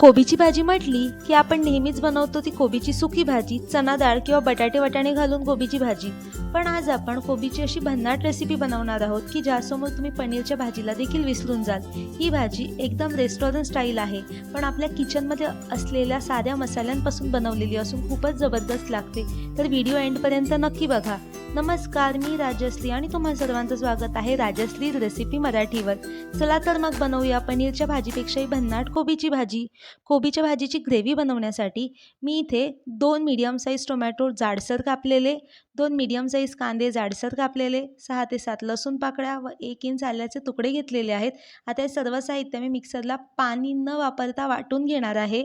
कोबीची भाजी म्हटली की आपण नेहमीच बनवतो ती कोबीची सुकी भाजी चना डाळ किंवा बटाटे वाटाणे घालून कोबीची भाजी. पण आज आपण कोबीची अशी भन्नाट रेसिपी बनवणार आहोत की ज्यासमोर तुम्ही पनीरच्या भाजीला देखील विसरून जाल. ही भाजी एकदम रेस्टॉरंट स्टाईल आहे पण आपल्या किचनमध्ये असलेल्या साध्या मसाल्यांपासून बनवलेली असून खूपच जबरदस्त लागते. तर व्हिडिओ एंडपर्यंत नक्की बघा. नमस्कार मी राजश्री आणि तुम्हा सर्वांचं स्वागत आहे राजश्री रेसिपी मराठीवर. चला तर मग बनवूया पनीरच्या भाजीपेक्षाही भन्नाट कोबीची भाजी. कोबीच्या भाजीची ग्रेव्ही बनवण्यासाठी मी इथे दोन मीडियम साईज टोमॅटो जाडसर कापलेले दोन मीडियम साईज कांदे जाडसर कापलेले सहा ते सात लसूण पाकळ्या व एक इंच आल्याचे तुकडे घेतलेले आहेत. आता हे सर्व साहित्य मी मिक्सरला पाणी न वापरता वाटून घेणार आहे.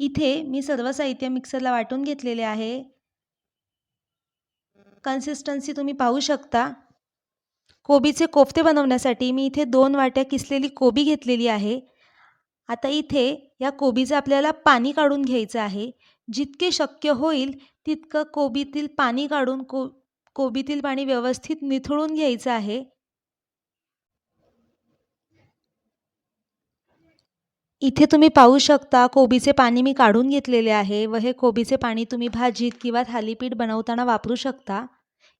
इथे मी सर्व साहित्य मिक्सरला वाटून घेतलेले आहे. कन्सिस्टन्सी तुम्ही पाहू शकता. कोबीचे कोफ्ते बनवण्यासाठी मी इथे दोन वाट्या किसलेली कोबी घेतलेली आहे. आता इथे या कोबीचं आपल्याला पाणी काढून घ्यायचं आहे. जितके शक्य होईल तितकं कोबीतील पाणी काढून को कोबीतील पाणी व्यवस्थित निथळून घ्यायचं आहे. इथे तुम्ही पाहू शकता कोबीचे पाणी मी काढून घेतलेले आहे व हे कोबीचे पाणी तुम्ही भाजीत किंवा थालीपीठ बनवताना वापरू शकता.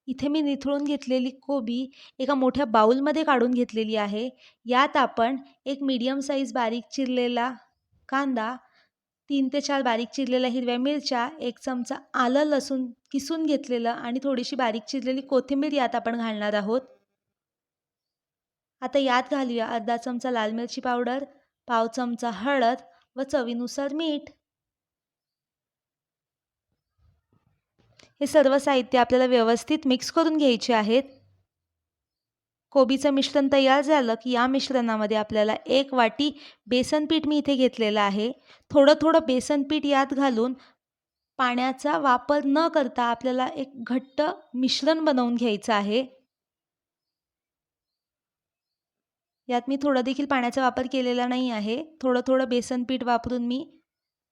इथे मी निथळून घेतलेली कोबी एका मोठ्या बाऊलमध्ये काढून घेतलेली आहे. यात आपण एक मीडियम साईज बारीक चिरलेला कांदा तीन ते चार बारीक चिरलेल्या हिरव्या मिरच्या एक चमचा आलं लसूण किसून घेतलेलं आणि थोडीशी बारीक चिरलेली कोथिंबीर यात आपण घालणार आहोत. आता यात घालूया अर्धा चमचा लाल मिरची पावडर पाव चमचा हळद व चवीनुसार मीठ. हे सर्व साहित्य आपल्याला व्यवस्थित मिक्स करून घ्यायचे आहेत. कोबीचं मिश्रण तयार झालं की या मिश्रणामध्ये आपल्याला एक वाटी बेसन पीठ मी इथे घेतलेलं आहे. थोडं थोडं बेसन पीठ यात घालून पाण्याचा वापर न करता आपल्याला एक घट्ट मिश्रण बनवून घ्यायचं आहे. यात मी थोडं देखील पाण्याचा वापर केलेला नाही आहे. थोडं थोडं बेसन पीठ वापरून मी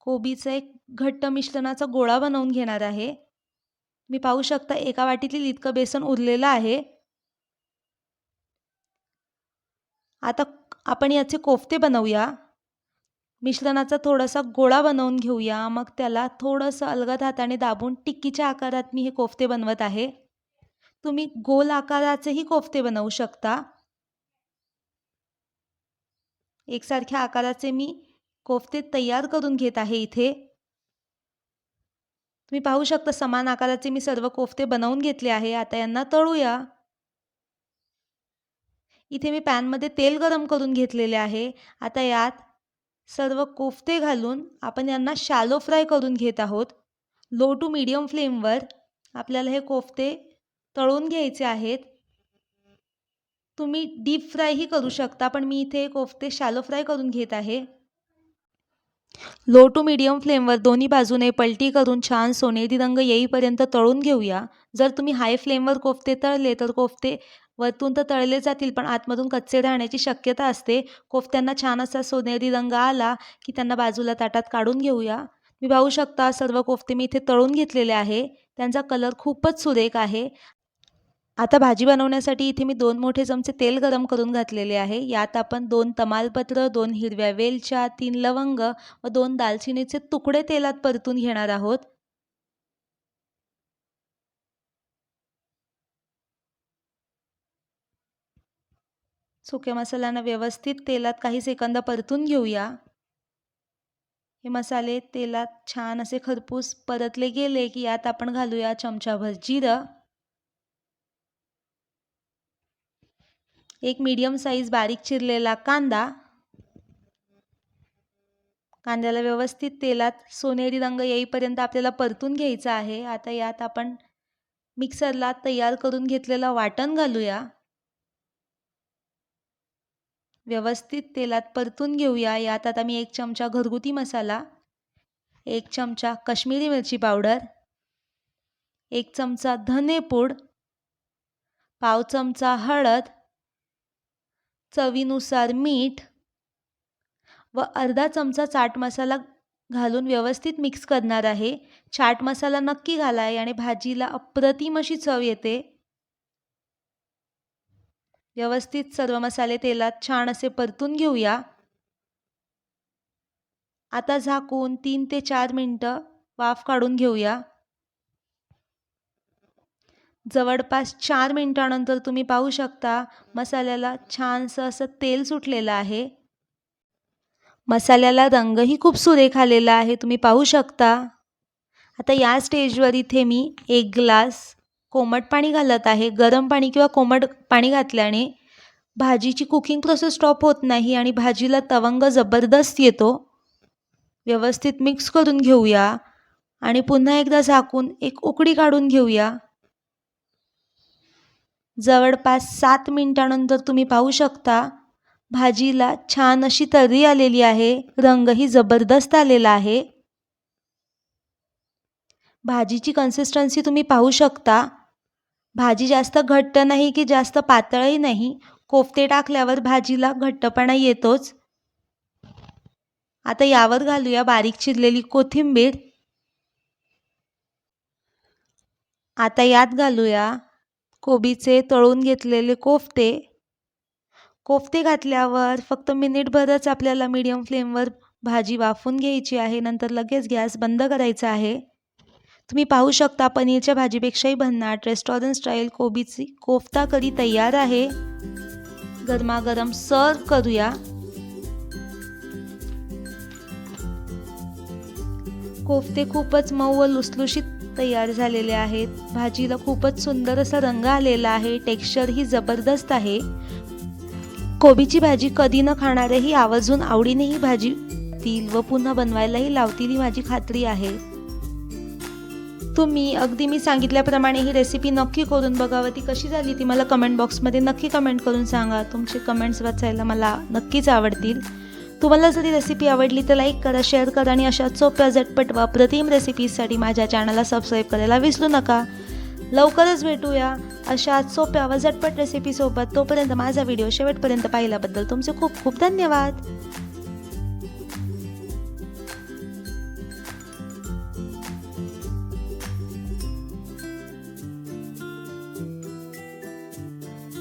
कोबीचं एक घट्ट मिश्रणाचा गोळा बनवून घेणार आहे. मी पाहू शकता एका वाटीतील इतकं बेसन उरलेलं आहे. आता आपण याचे कोफ्ते बनवूया. मिश्रणाचा थोडासा गोळा बनवून घेऊया. मग त्याला थोडंसं अलगद हाताने दाबून टिक्कीच्या आकारात मी हे कोफ्ते बनवत आहे. तुम्ही गोल आकाराचेही कोफ्ते बनवू शकता. एकसारख्या आकाराचे मी कोफ्ते तयार करून घेत आहे इथे. तुम्ही पाहू शकता समान आकाराचे मी सर्व कोफ्ते बनवून घेतले आहे. आता यांना तळूया. इथे मी पॅनमध्ये तेल गरम करून घेतलेले आहे. आता यात सर्व कोफ्ते घालून आपण यांना शॅलो फ्राय करून घेत आहोत. लो टू मीडियम फ्लेमवर आपल्याला हे कोफ्ते तळून घ्यायचे आहेत. तुम्ही डीप फ्रायही करू शकता पण मी इथे कोफ्ते शॅलो फ्राय करून घेत आहे. लो टू मीडियम फ्लेमवर दोन्ही बाजूने पलटी करून छान सोनेरी रंग येईपर्यंत तळून घेऊया. जर तुम्ही हाय फ्लेमवर कोफ्ते तळले तर कोफ्ते वरतून तर तळले जातील पण आतमधून कच्चे राहण्याची शक्यता असते. कोफ्त्यांना छान असा सोनेरी रंग आला की त्यांना बाजूला ताटात काढून घेऊया. मी पाहू शकता सर्व कोफ्ते मी इथे तळून घेतलेले आहे. त्यांचा कलर खूपच सुरेख आहे. आता भाजी बनवण्यासाठी इथे मी दोन मोठे चमचे तेल गरम करून घातलेले आहे. यात आपण दोन तमालपत्र दोन हिरव्या वेलच्या तीन लवंग व दोन दालचिनीचे तुकडे तेलात परतून घेणार आहोत. सुक्या मसाल्यांना व्यवस्थित तेलात काही सेकंद परतून घेऊया. हे मसाले तेलात छान असे खरपूस परतले गेले की यात आपण घालूया चमचाभर जिरं. एक मीडियम साईज बारीक चिरलेला कांदा. कांद्याला व्यवस्थित तेलात सोनेरी रंग येईपर्यंत आपल्याला परतून घ्यायचा आहे. आता यात आपण मिक्सरला तयार करून घेतलेलं वाटण घालूया. व्यवस्थित तेलात परतून घेऊया. यात आता मी एक चमचा घरगुती मसाला एक चमचा कश्मीरी मिरची पावडर एक चमचा धनेपूड पाव चमचा हळद चवीनुसार मीठ व अर्धा चमचा चाट मसाला घालून व्यवस्थित मिक्स करणार आहे. चाट मसाला नक्की घाला याने भाजीला अप्रतिम अशी चव येते. व्यवस्थित सर्व मसाले तेलात छान असे परतून घेऊया. आता झाकून तीन ते चार मिनटं वाफ काढून घेऊया. जवळपास चार मिनटानंतर तुम्ही पाहू शकता मसाल्याला छानसं असं तेल सुटलेलं आहे. मसाल्याला रंगही खूप सुरेख आलेला आहे तुम्ही पाहू शकता. आता या स्टेजवर इथे मी एक ग्लास कोमट पाणी घालत आहे. गरम पाणी किंवा कोमट पाणी घातल्याने भाजीची कुकिंग प्रोसेस स्टॉप होत नाही आणि भाजीला तवंग जबरदस्त येतो. व्यवस्थित मिक्स करून घेऊया आणि पुन्हा एकदा झाकून एक उकडी काढून घेऊया. जवळपास सात मिनिटानंतर तुम्ही पाहू शकता भाजीला छान अशी तर्री आलेली आहे रंगही जबरदस्त आलेला आहे. भाजीची कन्सिस्टन्सी तुम्ही पाहू शकता. भाजी जास्त घट्ट नाही की जास्त पातळही नाही कोफते टाकल्यावर भाजीला घट्टपणा येतोच. आता यावर घालूया बारीक चिरलेली कोथिंबीर. आता यात घालूया कोबीचे तळून घेतलेले कोफ्ते. कोफ्ते घातल्यावर फक्त मिनिटभरच आपल्याला मीडियम फ्लेमवर भाजी वाफून घ्यायची आहे. नंतर लगेच गॅस बंद करायचा आहे. तुम्ही पाहू शकता पनीरच्या भाजीपेक्षाही भन्नाट रेस्टॉरंट स्टाईल कोबीची कोफ्ता करी तयार आहे. गरमागरम सर्व करूया. कोफ्ते खूपच मऊ व लुसलुशीत तयार झालेले आहेत. भाजीला खूपच सुंदर असा रंग आलेला आहे. टेक्स्चर ही जबरदस्त आहे. कोबीची भाजी कधी न खाणारेही आवर्जून आवडीने ही भाजी तील व पुन्हा बनवायलाही लावतील ही माझी खात्री आहे. तुम्ही अगदी मी सांगितल्याप्रमाणे ही रेसिपी नक्की करून बघावं ती कशी झाली ती मला कमेंट बॉक्समध्ये नक्की कमेंट करून सांगा. तुमचे कमेंट्स वाचायला मला नक्कीच आवडतील. तुम्हाला जरी रेसिपी आवडली तर लाईक करा शेअर करा आणि अशा सोप्या झटपट वाप्रतिम रेसिपीजसाठी माझ्या चॅनलला सबस्क्राईब करायला विसरू नका. लवकरच भेटूया अशा सोप्या व झटपट रेसिपीसोबत तोपर्यंत माझा व्हिडिओ शेवटपर्यंत पाहिल्याबद्दल तुमचे खूप खूप धन्यवाद.